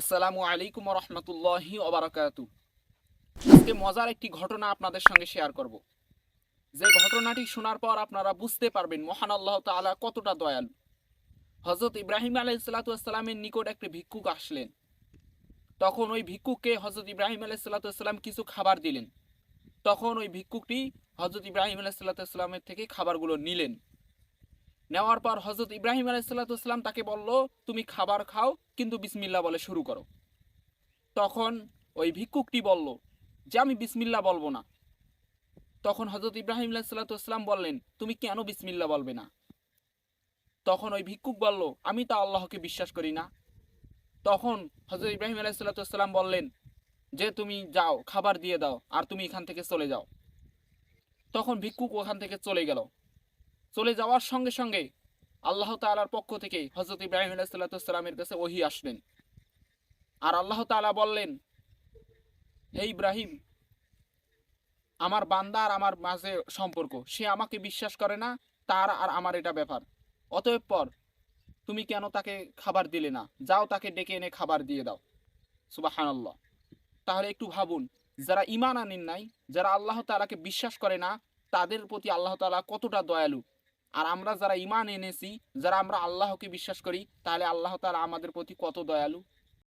আসসালামু আলাইকুম রহমতুল্লাহি ওবরাকাতু। আজকে মজার একটি ঘটনা আপনাদের সঙ্গে শেয়ার করব। যে ঘটনাটি শোনার পর আপনারা বুঝতে পারবেন, মহান আল্লাহ তাআলা কতটা দয়ালু। হজরত ইব্রাহিম আলাই সাল্লাতামের নিকট একটি ভিক্ষুক আসলেন। তখন ওই ভিক্ষুককে হজরত ইব্রাহিম আলাই সাল্লাতাম কিছু খাবার দিলেন। তখন ওই ভিক্ষুকটি হজরত ইব্রাহিম আলাই সাল্লাতামের থেকে খাবারগুলো নিলেন। নেওয়ার পর হজরত ইব্রাহিম আলাইসাল্লাম তাকে বলল, তুমি খাবার খাও, কিন্তু বিসমিল্লা বলে শুরু করো। তখন ওই ভিক্ষুকটি বলল, যে আমি বিসমিল্লা বলব না। তখন হজরত ইব্রাহিম আলাইসাল্লাম বললেন, তুমি কেন বিসমিল্লা বলবে না? তখন ওই ভিক্ষুক বলল, আমি তো আল্লাহকে বিশ্বাস করি না। তখন হজরত ইব্রাহিম আলাইসাল্লাম বললেন, যে তুমি যাও, খাবার দিয়ে দাও, আর তুমি এখান থেকে চলে যাও। তখন ভিক্ষুক ওখান থেকে চলে গেল। চলে যাওয়ার সঙ্গে সঙ্গে আল্লাহ তালার পক্ষ থেকে হজরত ইব্রাহিম আলাইসাল্লামের কাছে ওহি আসলেন। আর আল্লাহ তালা বললেন, হে ইব্রাহিম, আমার বান্দা আর আমার মাঝে সম্পর্ক। সে আমাকে বিশ্বাস করে না, তার আর আমার এটা ব্যাপার। অতএব পর তুমি কেন তাকে খাবার দিলে না? যাও তাকে ডেকে এনে খাবার দিয়ে দাও। সুবাহান আল্লাহ তাহলে একটু ভাবুন, যারা ইমান আনেন নাই, যারা আল্লাহ তালাকে বিশ্বাস করে না, তাদের প্রতি আল্লাহ তালা কতটা দয়ালু? আর আমরা যারা ইমান এনেছি, যারা আমরা আল্লাহকে বিশ্বাস করি, তাহলে আল্লাহ তালা আমাদের প্রতি কত দয়ালু?